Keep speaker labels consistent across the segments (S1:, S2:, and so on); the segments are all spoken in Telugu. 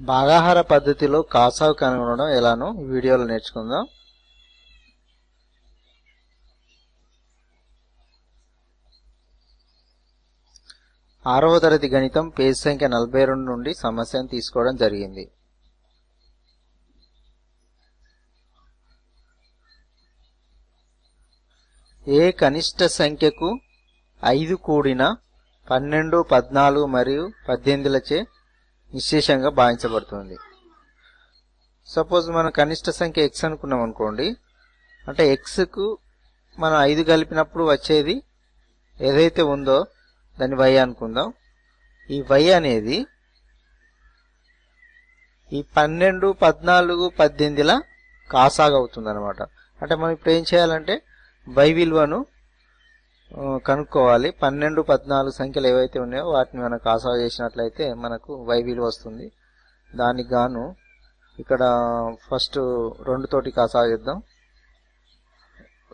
S1: భాగాహార పద్ధతిలో కాసావు కనుగొనడం ఎలానో ఈ వీడియోలో నేర్చుకుందాం. ఆరవ తరగతి గణితం పేజ్ సంఖ్య నలభై రెండు నుండి సమస్యను తీసుకోవడం జరిగింది. ఏ కనిష్ట సంఖ్యకు ఐదు కూడిన పన్నెండు పద్నాలుగు మరియు పద్దెనిమిదిలచే విశేషంగా భావించబడుతుంది. సపోజ్ మనం కనిష్ట సంఖ్య ఎక్స్ అనుకున్నాం అనుకోండి. అంటే ఎక్స్కు మనం ఐదు కలిపినప్పుడు వచ్చేది ఏదైతే ఉందో దాన్ని వై అనుకుందాం. ఈ వై అనేది ఈ పన్నెండు పద్నాలుగు పద్దెనిమిదిల కాసాగవుతుంది అనమాట అంటే మనం ఇప్పుడు ఏం చేయాలంటే వై విలువను కనుక్కోవాలి. పన్నెండు పద్నాలుగు సంఖ్యలు ఏవైతే ఉన్నాయో వాటిని మనం ఆసా చేసినట్లయితే మనకు వై విలువ వస్తుంది. దానికి గాను ఇక్కడ ఫస్ట్ రెండు తోటి కాసా చేద్దాం.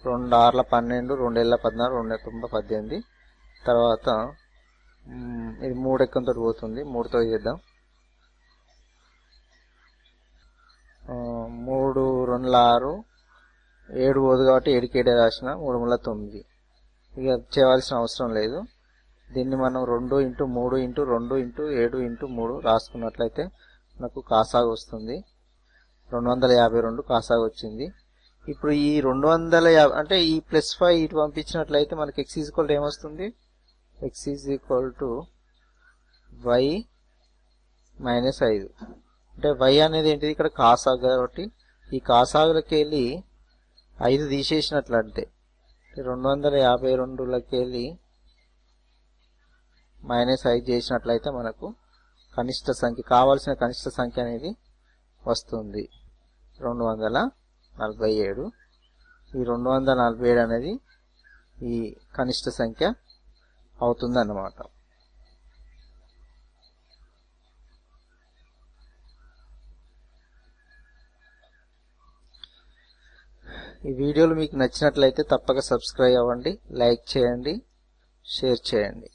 S1: రెండు ఆర్ల పన్నెండు రెండు ఏళ్ళ పద్నాలుగు రెండు తొంభై పద్దెనిమిది. తర్వాత ఇది మూడు ఎక్కంతో పోతుంది. మూడుతో చేద్దాం. మూడు రెండు ఆరు. ఏడు పోదు కాబట్టి ఏడుకి ఏడే రాసిన మూడు ముళ్ళ తొమ్మిది. ఇక చేయవలసిన అవసరం లేదు. దీన్ని మనం రెండు ఇంటూ మూడు ఇంటూ రెండు ఇంటూ ఏడు ఇంటూ మూడు రాసుకున్నట్లయితే మనకు కాసాగు వస్తుంది. రెండు వందల యాభై రెండు కాసాగు వచ్చింది. ఇప్పుడు ఈ రెండు వందల యాభై అంటే ఈ ప్లస్ ఫైవ్ ఇటు పంపించినట్లయితే మనకి ఎక్స్ ఈక్వల్ ఏమొస్తుంది? X is equal to Y minus ఐదు. అంటే వై అనేది ఏంటిది? ఇక్కడ కాసాగు కాబట్టి ఈ కాసాగులకి వెళ్ళి ఐదు తీసేసినట్లంటే రెండు వందల యాభై రెండులకి వెళ్ళి మైనస్ ఐదు చేసినట్లయితే మనకు కనిష్ట సంఖ్య కావాల్సిన కనిష్ట సంఖ్య అనేది వస్తుంది. రెండు వందల నలభై ఏడు. ఈ రెండు వందల నలభై ఏడు అనేది ఈ కనిష్ట సంఖ్య అవుతుంది ఈ వీడియోలు మీకు నచ్చినట్లయితే తప్పక సబ్స్క్రైబ్ అవ్వండి లైక్ చేయండి షేర్ చేయండి.